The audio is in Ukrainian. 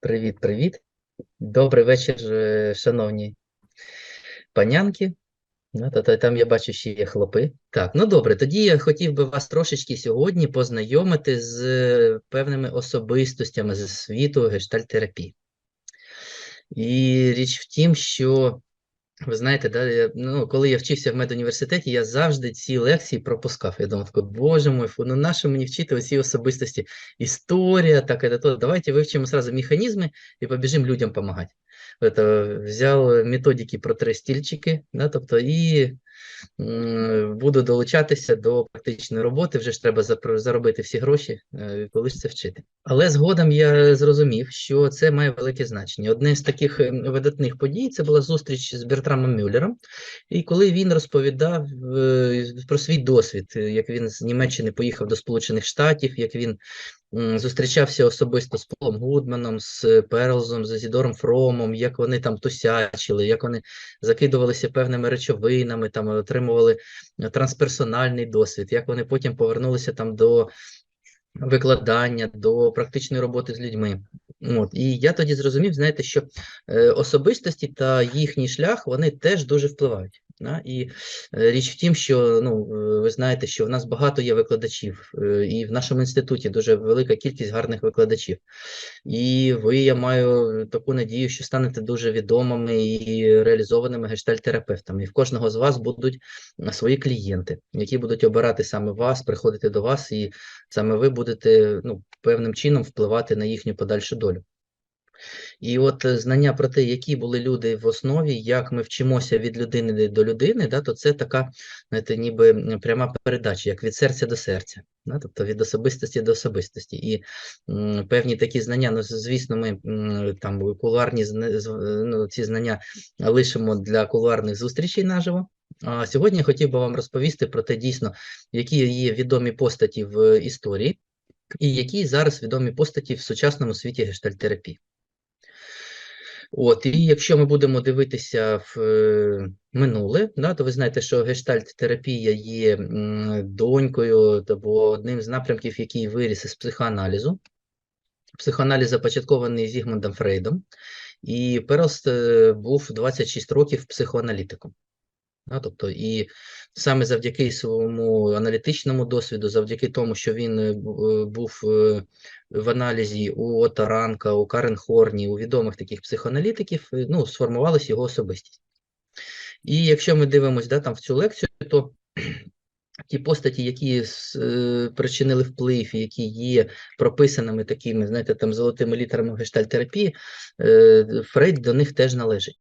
Привіт, привіт. Добрий вечір, е, шановні панянки. Ну, та, та, там я бачу, ще є хлопи. Так, ну добре, тоді я хотів би вас трошечки сьогодні познайомити з е, певними особистостями з світу гештальтерапії. І річ в тім, що ви знаєте, да, я, ну, коли я вчився в медуніверситеті, я завжди ці лекції пропускав. Я думав, такий, боже мой, ну нащо мені вчити оці особистості? Історія, так, это, то. Давайте вивчимо сразу механізми і побіжимо людям допомагати. Взяв методики про три стільчики, да, тобто, і буду долучатися до практичної роботи. Вже ж треба заробити всі гроші, е, коли ж це вчити. Але згодом я зрозумів, що це має велике значення. Одне з таких е, видатних подій це була зустріч з Бертрамом Мюллером. І коли він розповідав е, про свій досвід, як він з Німеччини поїхав до Сполучених Штатів, як він зустрічався особисто з Полом Гудманом, з Перлзом, з Зідором Фромом, як вони там тусячили, як вони закидувалися певними речовинами, там отримували е, трансперсональний досвід, як вони потім повернулися там до викладання, до практичної роботи з людьми. От. І я тоді зрозумів, знаєте, що е, особистості та їхній шлях вони теж дуже впливають. Да? І е, річ в тім, що ну, е, ви знаєте, що в нас багато є викладачів, е, і в нашому інституті дуже велика кількість гарних викладачів. І ви, я маю таку надію, що станете дуже відомими і реалізованими гештальтерапевтами. І в кожного з вас будуть свої клієнти, які будуть обирати саме вас, приходити до вас, і саме ви будете ну, певним чином впливати на їхню подальшу долю. І от е, знання про те, які були люди в основі, як ми вчимося від людини до людини, да, то це така, знаєте, ніби пряма передача, як від серця до серця, да, тобто від особистості до особистості. І м, певні такі знання, ну, звісно, ми м, там кулуарні ну, ці знання лишимо для кулуарних зустрічей наживо. А сьогодні я хотів би вам розповісти про те, дійсно, які є відомі постаті в історії, і які зараз відомі постаті в сучасному світі гештальтерапії. От, і якщо ми будемо дивитися в е, минуле, да, то ви знаєте, що гештальт-терапія є донькою або одним з напрямків, який виріс із психоаналізу. Психоаналіз започаткований Зігмундом Фрейдом, і Перлс е, був 26 років психоаналітиком. Да, тобто, і саме завдяки своєму аналітичному досвіду, завдяки тому, що він е, е, був е, в аналізі у Ота Ранка, у Карен Хорні, у відомих таких психоаналітиків, ну, сформувалася його особистість. І якщо ми дивимося да, там в цю лекцію, то ті постаті, які е, причинили вплив, які є прописаними такими, знаєте, там золотими літерами гештальтерапії, е, Фрейд до них теж належить.